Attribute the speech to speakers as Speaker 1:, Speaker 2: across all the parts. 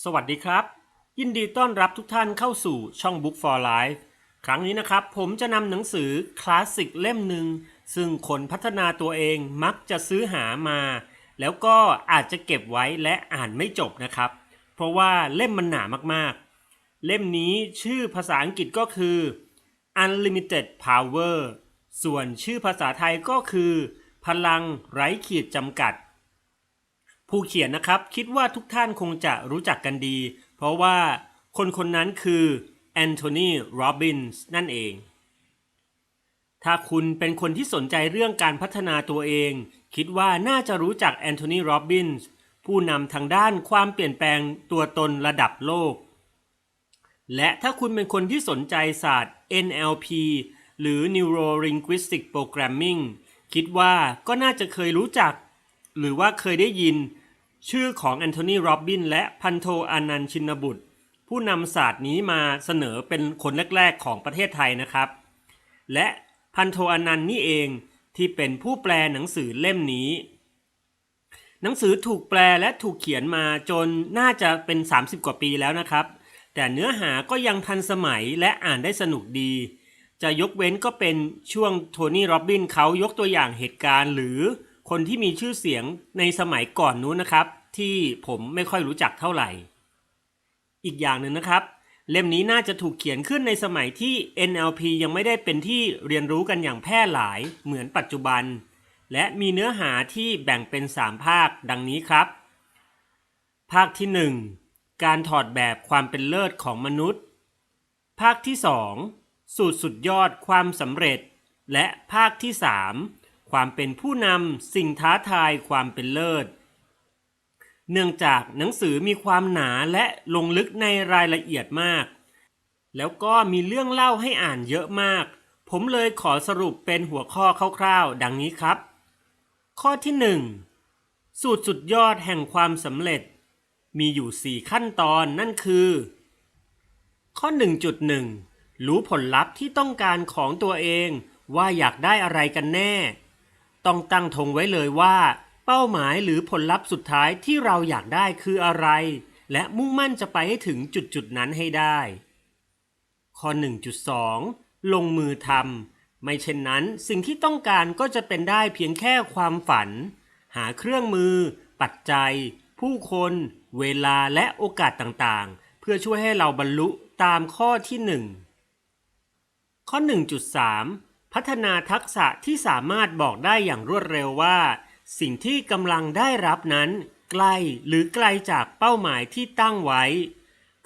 Speaker 1: สวัสดีครับ ยินดีต้อนรับทุกท่านเข้าสู่ช่อง Book for Life ครั้งนี้นะครับ ผมจะนำหนังสือคลาสสิกเล่มหนึ่งซึ่งคนพัฒนาตัวเองมักจะซื้อหามา แล้วก็อาจจะเก็บไว้และอ่านไม่จบนะครับ เพราะว่าเล่มมันหนามากๆ เล่มนี้ชื่อภาษาอังกฤษก็คือ Unlimited Power ส่วนชื่อภาษาไทยก็คือ พลังไร้ขีดจำกัด ผู้เขียนนะครับคิดว่าทุกท่านคงจะรู้จักกันดี เพราะว่าคนคนนั้นคือแอนโทนีโรบินส์นั่นเอง ถ้าคุณเป็นคนที่สนใจเรื่องการพัฒนาตัวเอง คิดว่าน่าจะรู้จักแอนโทนีโรบินส์ผู้นำทางด้านความเปลี่ยนแปลงตัวตนระดับโลก และถ้าคุณเป็นคนที่สนใจศาสตร์ NLP หรือ Neuro Linguistic Programming คิดว่าก็น่าจะเคยรู้จัก หรือว่าเคยได้ยิน ชื่อของแอนโทนี โรบิน และพันโทอานันต์ชินบุตร ผู้นำศาสตร์นี้มาเสนอเป็นคนแรก ๆ ของประเทศไทยนะครับ และพันโทอานันต์นี่เองที่เป็นผู้แปลหนังสือเล่มนี้ หนังสือถูกแปลและถูกเขียนมาจนน่าจะเป็น 30 กว่าปีแล้วนะครับ แต่เนื้อหาก็ยังทันสมัยและอ่านได้สนุกดี จะยกเว้นก็เป็นช่วงโทนี่ โรบินเขายกตัวอย่างเหตุการณ์หรือ คนที่มีชื่อเสียงในสมัยก่อนนู้นนะครับ ที่ผมไม่ค่อยรู้จักเท่าไหร่ อีกอย่างหนึ่งนะครับ เล่มนี้น่าจะถูกเขียนขึ้นในสมัยที่ NLP ยังไม่ได้เป็นที่เรียนรู้กันอย่างแพร่หลายเหมือนปัจจุบัน และมีเนื้อหาที่แบ่งเป็น 3 ภาคดังนี้ครับ ภาคที่ 1 การถอดแบบความเป็นเลิศของมนุษย์ ภาคที่ 2 สูตรสุดยอดความสำเร็จ และภาคที่ 3 ความเป็นผู้นำสิ่งท้าทายความเป็นเลิศ เนื่องจากหนังสือมีความหนาและลงลึกในรายละเอียดมาก แล้วก็มีเรื่องเล่าให้อ่านเยอะมาก ผมเลยขอสรุปเป็นหัวข้อคร่าวๆ ดังนี้ครับ ข้อที่ 1 สูตรสุดยอดแห่งความสำเร็จ มีอยู่ 4 ขั้นตอนนั่นคือ ข้อ 1.1 รู้ผลลัพธ์ที่ต้องการของตัวเองว่าอยากได้อะไรกันแน่ ต้องตั้งธงไว้เลยว่า เป้าหมายหรือผลลัพธ์สุดท้ายที่เราอยากได้คืออะไร และมุ่งมั่นจะไปให้ถึงจุดจุดนั้นให้ได้ ข้อ 1.2 ลงมือทำไม่เช่นนั้นสิ่งที่ต้องการก็จะเป็นได้เพียงแค่ความฝัน หาเครื่องมือ ปัจจัย ผู้คน เวลาและโอกาสต่างๆ เพื่อช่วยให้เราบรรลุตามข้อที่ 1 ข้อ 1.3 พัฒนาทักษะที่สามารถบอกได้อย่างรวดเร็วว่า สิ่งที่กำลังได้รับนั้น ใกล้หรือไกลจากเป้าหมายที่ตั้งไว้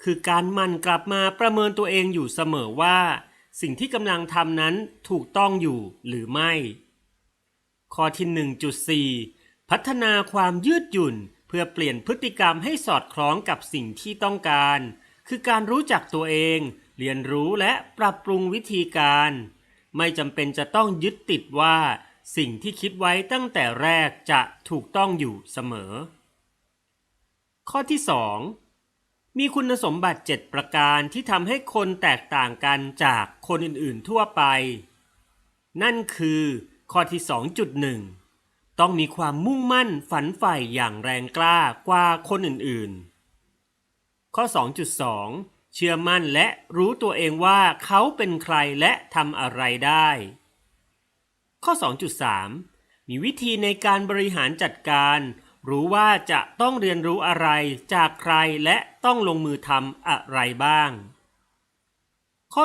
Speaker 1: คือการมันกลับมาประเมินตัวเองอยู่เสมอว่า สิ่งที่กำลังทำนั้นถูกต้องอยู่หรือไม่ ข้อที่1.4 พัฒนาความยืดหยุ่นเพื่อเปลี่ยนพฤติกรรมให้สอดคล้องกับสิ่งที่ต้องการ คือการรู้จักตัวเอง เรียนรู้และปรับปรุงวิธีการ ไม่จำเป็นจะต้องยึดติดว่า สิ่งที่คิดไว้ตั้งแต่แรกจะถูกต้องอยู่เสมอ ข้อที่ 2 มีคุณสมบัติ 7 ประการที่ทำให้คนแตกต่างกันจากคนอื่นๆทั่วไป นั่นคือข้อที่ 2.1 ต้องมีความมุ่งมั่นฝันใฝ่อย่างแรงกล้ากว่าคนอื่นๆ ข้อ 2.2 เชื่อมั่นและรู้ตัวเองว่าเขาเป็นใครและทำอะไรได้ ข้อ 2.3 มีวิธีในการบริหารจัดการ รู้ว่าจะต้องเรียนรู้อะไรจากใครและต้องลงมือทำอะไรบ้าง ข้อ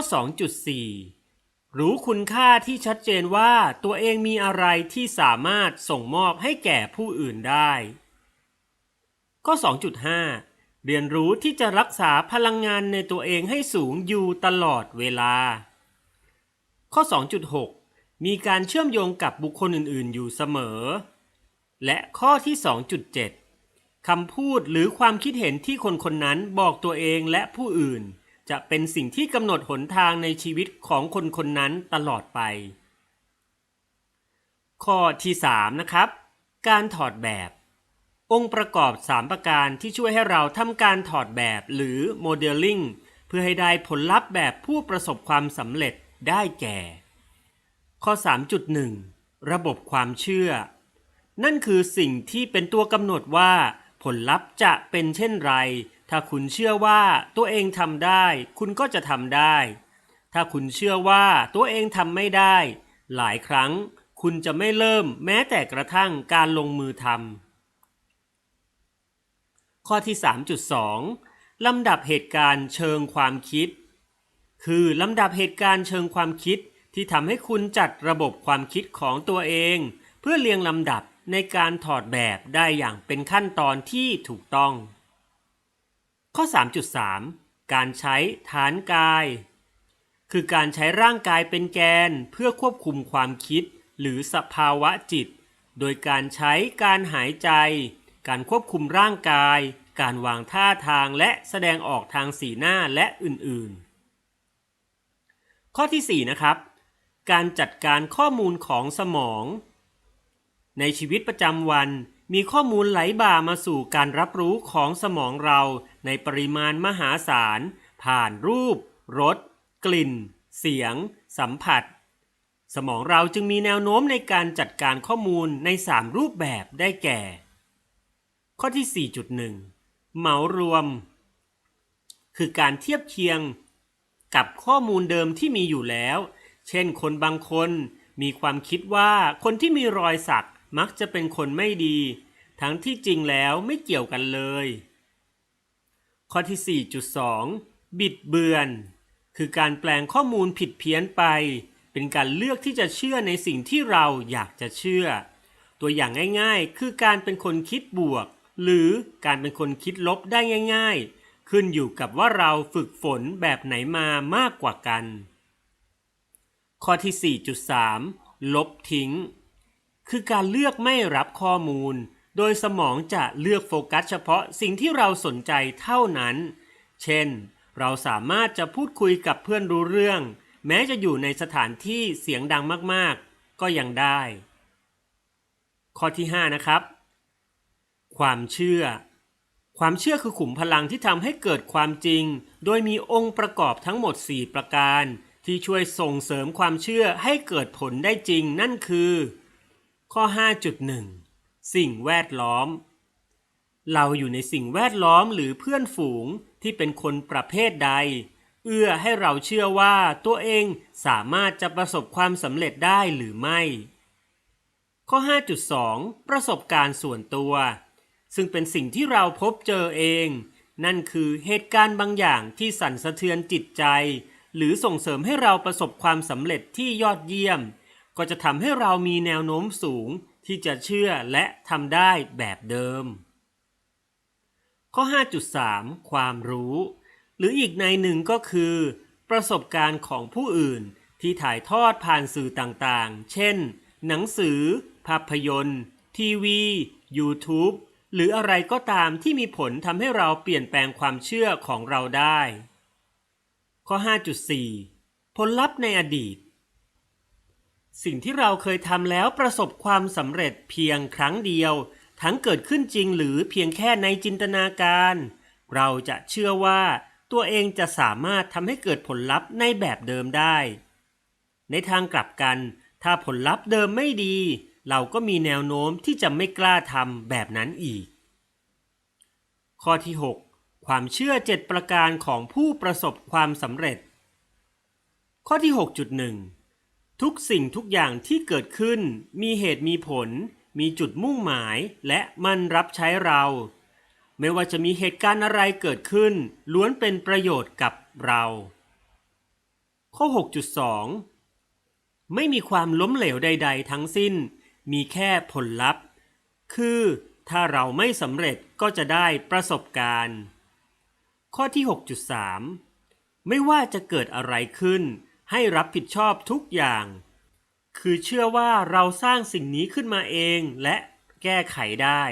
Speaker 1: 2.4รู้คุณค่าที่ชัดเจนว่าตัวเองมีอะไรที่สามารถส่งมอบให้แก่ผู้อื่นได้ ข้อ 2.5 เรียนรู้ที่จะรักษาพลังงานในตัวเองให้สูงอยู่ตลอดเวลา ข้อ 2.6 มีการเชื่อมโยงกับบุคคลอื่น ๆ อยู่เสมอ และข้อที่ 2.7 คำพูดหรือความคิดเห็นที่คนคนนั้นบอกตัวเองและผู้อื่น จะเป็นสิ่งที่กำหนดหนทางในชีวิตของคนคนนั้นตลอดไป ข้อที่ 3 นะครับ การถอดแบบ องค์ประกอบ 3 ประการที่ช่วยให้เราทำการถอดแบบหรือโมเดลลิ่งเพื่อให้ได้ผลลัพธ์แบบผู้ประสบความสำเร็จได้แก่ ข้อ 3.1 ระบบความเชื่อ นั่นคือสิ่งที่เป็นตัวกำหนดว่าผลลัพธ์จะเป็นเช่นไร ถ้าคุณเชื่อว่าตัวเองทำได้ คุณก็จะทำได้ ถ้าคุณเชื่อว่าตัวเองทำไม่ได้ หลายครั้งคุณจะไม่เริ่มแม้แต่กระทั่งการลงมือทำ ข้อที่ 3.2 ลำดับเหตุการณ์เชิงความคิด คือลำดับเหตุการณ์เชิงความคิดที่ทำให้คุณจัดระบบความคิดของตัวเอง เพื่อเรียงลำดับในการถอดแบบได้อย่างเป็นขั้นตอนที่ถูกต้อง ข้อ 3.3 การใช้ฐานกาย คือการใช้ร่างกายเป็นแกนเพื่อควบคุมความคิดหรือสภาวะจิต โดยการใช้การหายใจ การควบคุมร่างกาย การวางท่าทางและแสดงออกทางสีหน้าและอื่นๆ ข้อที่ 4 นะครับ การจัดการข้อมูลของสมอง ในชีวิตประจำวันมีข้อมูลไหลบ่ามาสู่การรับรู้ของสมองเราในปริมาณมหาศาล ผ่านรูป รส กลิ่น เสียง สัมผัส สมองเราจึงมีแนวโน้มในการจัดการข้อมูลใน 3 รูปแบบได้แก่ ข้อที่ 4.1 เหมารวม คือการเทียบเคียงกับข้อมูลเดิมที่มีอยู่แล้ว เช่น คนบางคนมีความคิดว่าคนที่มีรอยสักมักจะเป็นคนไม่ดี ทั้งที่จริงแล้วไม่เกี่ยวกันเลย ข้อที่ 4.2 บิดเบือน คือการแปลงข้อมูลผิดเพี้ยนไป เป็นการเลือกที่จะเชื่อในสิ่งที่เราอยากจะเชื่อ ตัวอย่างง่ายๆ คือการเป็นคนคิดบวก หรือการเป็นคนคิดลบได้ง่ายๆ ขึ้นอยู่กับว่าเราฝึกฝนแบบไหนมามากกว่ากัน ข้อที่ 4.3 ลบทิ้ง คือการเลือกไม่รับข้อมูล โดยสมองจะเลือกโฟกัสเฉพาะสิ่งที่เราสนใจเท่านั้น เช่น เราสามารถจะพูดคุยกับเพื่อนรู้เรื่อง แม้จะอยู่ในสถานที่เสียงดังมากๆ ก็ยังได้ ข้อที่ 5 นะครับ ความเชื่อ ความเชื่อคือขุมพลังที่ทำให้เกิดความจริง โดยมีองค์ประกอบทั้งหมด 4 ประการ ที่ช่วยส่งเสริมความเชื่อให้เกิดผลได้จริงนั่นคือ ข้อ 5.1 สิ่งแวดล้อม เราอยู่ในสิ่งแวดล้อมหรือเพื่อนฝูงที่เป็นคนประเภทใด เอื้อให้เราเชื่อว่าตัวเองสามารถจะประสบความสำเร็จได้หรือไม่ ข้อ 5.2 ประสบการณ์ส่วนตัว ซึ่งเป็นสิ่งที่เราพบเจอเอง นั่นคือเหตุการณ์บางอย่างที่สั่นสะเทือนจิตใจ หรือส่งเสริมให้เราประสบความสำเร็จที่ยอดเยี่ยม ก็จะทำให้เรามีแนวโน้มสูงที่จะเชื่อและทำได้แบบเดิม ข้อ 5.3 ความรู้ หรืออีกในหนึ่งก็คือ ประสบการณ์ของผู้อื่นที่ถ่ายทอดผ่านสื่อต่างๆ เช่น หนังสือ ภาพยนตร์ ทีวี YouTube หรืออะไรก็ตามที่มีผลทำให้เราเปลี่ยนแปลงความเชื่อของเราได้ ข้อ 5.4 ผลลัพธ์ในอดีต สิ่งที่เราเคยทำแล้วประสบความสำเร็จเพียงครั้งเดียว ทั้งเกิดขึ้นจริงหรือเพียงแค่ในจินตนาการ เราจะเชื่อว่าตัวเองจะสามารถทำให้เกิดผลลัพธ์ในแบบเดิมได้ ในทางกลับกัน ถ้าผลลัพธ์เดิมไม่ดี เราก็มีแนวโน้มที่จะไม่กล้าทำแบบนั้นอีก ข้อที่ 6 ความเชื่อ 7 ประการของผู้ประสบความสำเร็จ ข้อที่ 6.1 ทุกสิ่งทุกอย่างที่เกิดขึ้น มีเหตุมีผล มีจุดมุ่งหมายและมันรับใช้เรา ไม่ว่าจะมีเหตุการณ์อะไรเกิดขึ้น ล้วนเป็นประโยชน์กับเรา ข้อ 6.2 ไม่มีความล้มเหลวใด ๆ ทั้งสิ้น มีแค่ผลลัพธ์ คือถ้าเราไม่สำเร็จก็จะได้ประสบการณ์ ข้อที่ 6.3 ไม่ว่าจะเกิดอะไรขึ้น ให้รับผิดชอบทุกอย่าง คือเชื่อว่าเราสร้างสิ่งนี้ขึ้นมาเองและแก้ไขได้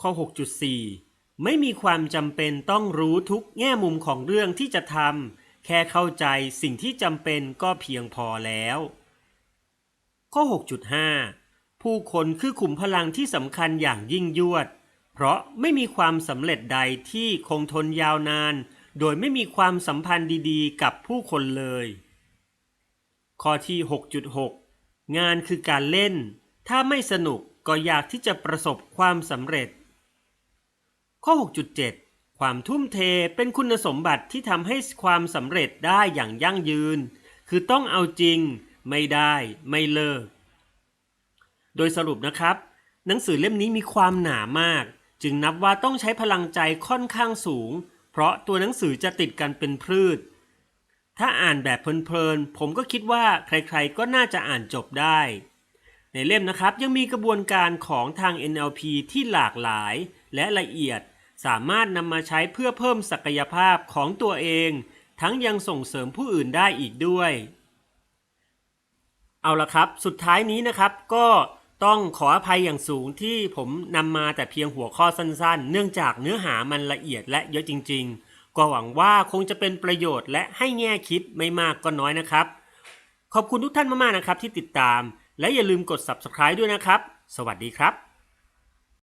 Speaker 1: ข้อ 6.4 ไม่มีความจำเป็นต้องรู้ทุกแง่มุมของเรื่องที่จะทำแค่เข้าใจสิ่งที่จำเป็นก็เพียงพอแล้ว ข้อ 6.5 ผู้คนคือขุมพลังที่สำคัญอย่างยิ่งยวด เพราะไม่มีความสำเร็จใดที่คงทนยาวนาน โดยไม่มีความสัมพันธ์ดีๆ กับผู้คนเลย ข้อที่ 6.6 งานคือการเล่น ถ้าไม่สนุกก็อยากที่จะประสบความสำเร็จ ข้อ 6.7 ความทุ่มเทเป็นคุณสมบัติที่ทำให้ความสำเร็จได้อย่างยั่งยืน คือต้องเอาจริง ไม่ได้ไม่เลิก โดยสรุปนะครับ หนังสือเล่มนี้มีความหนามาก จึงนับว่าต้องใช้พลังใจค่อนข้างสูง เพราะตัวหนังสือจะติดกันเป็นพืช ถ้าอ่านแบบเพลินๆ ผมก็คิดว่าใครๆก็น่าจะอ่านจบได้ ในเล่มนะครับยังมีกระบวนการของทาง NLP ที่หลากหลายและละเอียด สามารถนำมาใช้เพื่อเพิ่มศักยภาพของตัวเอง ทั้งยังส่งเสริมผู้อื่นได้อีกด้วย เอาละครับ สุดท้ายนี้นะครับก็ต้องขออภัยอย่างสูงที่ผมนำมาแต่เพียงหัวข้อสั้นๆ เนื่องจากเนื้อหามันละเอียดและเยอะจริง ๆ ก็หวังว่าคงจะเป็นประโยชน์และให้แง่คิดไม่มากก็น้อยนะครับ ขอบคุณทุกท่านมากๆนะครับที่ติดตาม และอย่าลืมกด subscribe ด้วยนะครับ สวัสดีครับ